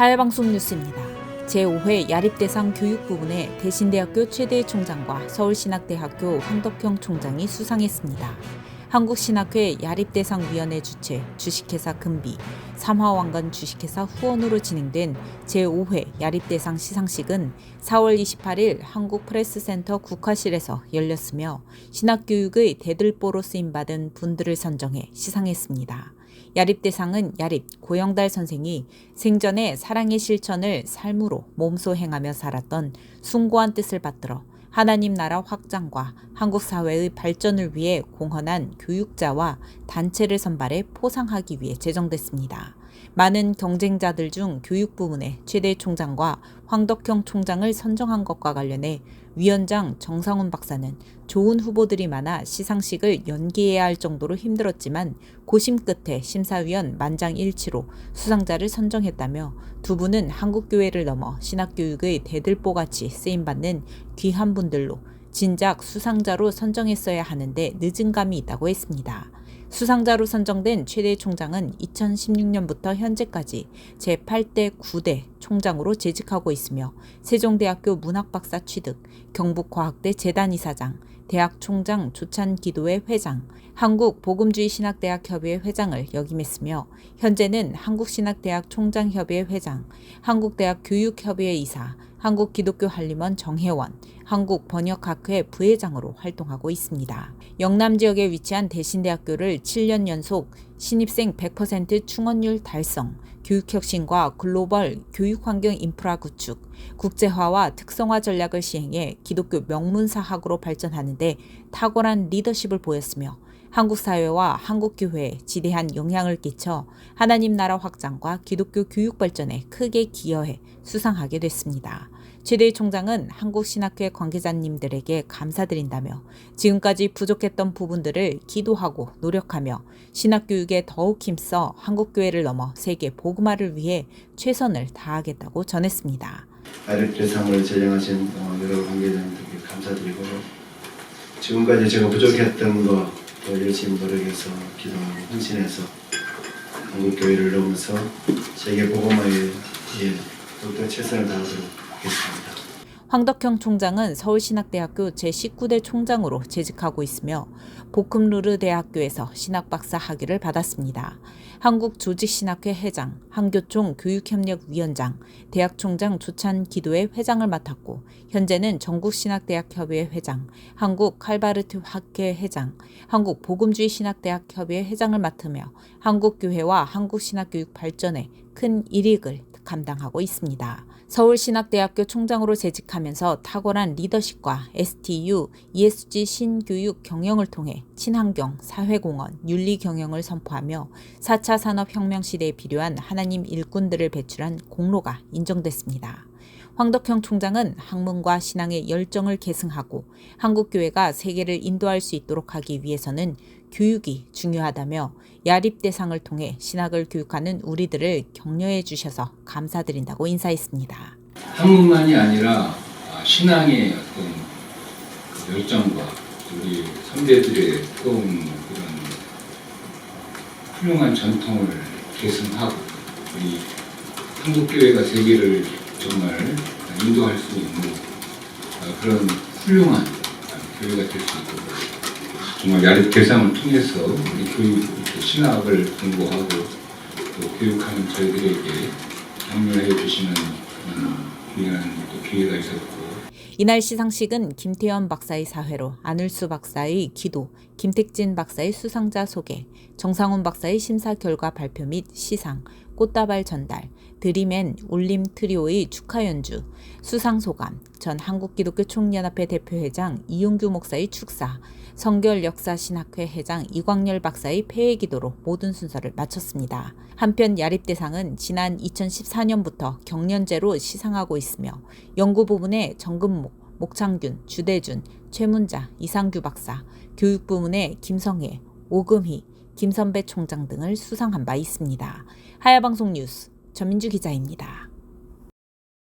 하야방송 뉴스입니다. 제5회 야립대상 교육 부분에 대신대학교 최대 총장과 서울신학대학교 황덕형 총장이 수상했습니다. 한국신학회 야립대상위원회 주최 주식회사 금비, 삼화왕건 주식회사 후원으로 진행된 제5회 야립대상 시상식은 4월 28일 한국프레스센터 국화실에서 열렸으며 신학교육의 대들보로 쓰임받은 분들을 선정해 시상했습니다. 야립대상은 야립 고영달 선생이 생전에 사랑의 실천을 삶으로 몸소 행하며 살았던 숭고한 뜻을 받들어 하나님 나라 확장과 한국 사회의 발전을 위해 공헌한 교육자와 단체를 선발해 포상하기 위해 제정됐습니다. 많은 경쟁자들 중 교육 부문의 최대 총장과 황덕형 총장을 선정한 것과 관련해 위원장 정상훈 박사는 좋은 후보들이 많아 시상식을 연기해야 할 정도로 힘들었지만 고심 끝에 심사위원 만장일치로 수상자를 선정했다며 두 분은 한국교회를 넘어 신학교육의 대들보같이 쓰임받는 귀한 분들로 진작 수상자로 선정했어야 하는데 늦은 감이 있다고 했습니다. 수상자로 선정된 최대 총장은 2016년부터 현재까지 제8대 9대 총장으로 재직하고 있으며 세종대학교 문학박사 취득, 경북과학대 재단이사장, 대학 총장 조찬기도회 회장, 한국복음주의 신학대학 협의회 회장을 역임했으며 현재는 한국신학대학 총장협의회 회장, 한국대학 교육협의회 이사, 한국기독교 한림원 정혜원, 한국번역학회 부회장으로 활동하고 있습니다. 영남 지역에 위치한 대신대학교를 7년 연속 신입생 100% 충원율 달성, 교육혁신과 글로벌 교육환경 인프라 구축, 국제화와 특성화 전략을 시행해 기독교 명문사학으로 발전하는데 탁월한 리더십을 보였으며 한국 사회와 한국 교회에 지대한 영향을 끼쳐 하나님 나라 확장과 기독교 교육 발전에 크게 기여해 수상하게 됐습니다. 최대 총장은 한국신학회 관계자님들에게 감사드린다며 지금까지 부족했던 부분들을 기도하고 노력하며 신학교육에 더욱 힘써 한국교회를 넘어 세계 복음화를 위해 최선을 다하겠다고 전했습니다. 아랫 대상을 제정하신 어, 여러 관계자님들께 감사드리고 지금까지 제가 부족했던 거더 열심히 노력해서 기도하고 헌신해서 한국 교회를 넘어서 세계 복음화에 예, 더욱더 최선을 다하도록 하겠습니다. 황덕형 총장은 서울신학대학교 제19대 총장으로 재직하고 있으며 보큼루르 대학교에서 신학박사 학위를 받았습니다. 한국조직신학회 회장, 한교총 교육협력위원장, 대학총장 조찬 기도회 회장을 맡았고 현재는 전국신학대학협의회 회장, 한국 칼바르트 학회 회장, 한국 복음주의 신학대학 협의회 회장을 맡으며 한국교회와 한국신학교육 발전에 큰 일익을 감당하고 있습니다. 서울신학대학교 총장으로 재직하면서 탁월한 리더십과 STU, ESG 신교육 경영을 통해 친환경, 사회공헌, 윤리 경영을 선포하며 4차 산업혁명 시대에 필요한 하나님 일꾼들을 배출한 공로가 인정됐습니다. 황덕형 총장은 학문과 신앙의 열정을 계승하고 한국교회가 세계를 인도할 수 있도록 하기 위해서는 교육이 중요하다며 야립 대상을 통해 신학을 교육하는 우리들을 격려해 주셔서 감사드린다고 인사했습니다. 학문만이 아니라 아, 신앙의 어떤 그 열정과 우리 선배들의 뜨거운 그런 훌륭한 전통을 계승하고 우리 한국교회가 세계를 정말 인도할 수 있는 아, 그런 훌륭한 교회가 될 수 있도록 정말 야립 대상을 통해서 우리 교육 신학을 공부하고 또 교육하는 저희들에게 격려해 주시는 귀한 또 기회가 있었고. 이날 시상식은 김태현 박사의 사회로 안을수 박사의 기도, 김택진 박사의 수상자 소개, 정상훈 박사의 심사 결과 발표 및 시상, 꽃다발 전달, 드림앤 울림 트리오의 축하 연주, 수상 소감, 전 한국기독교 총연합회 대표회장 이용규 목사의 축사, 성결 역사 신학회 회장 이광열 박사의 폐회 기도로 모든 순서를 마쳤습니다. 한편 야립 대상은 지난 2014년부터 경년제로 시상하고 있으며 연구 부분에 정근목, 목창균, 주대준, 최문자, 이상규 박사, 교육 부문에 김성혜, 오금희, 김선배 총장 등을 수상한 바 있습니다. 하야방송 뉴스 전민주 기자입니다.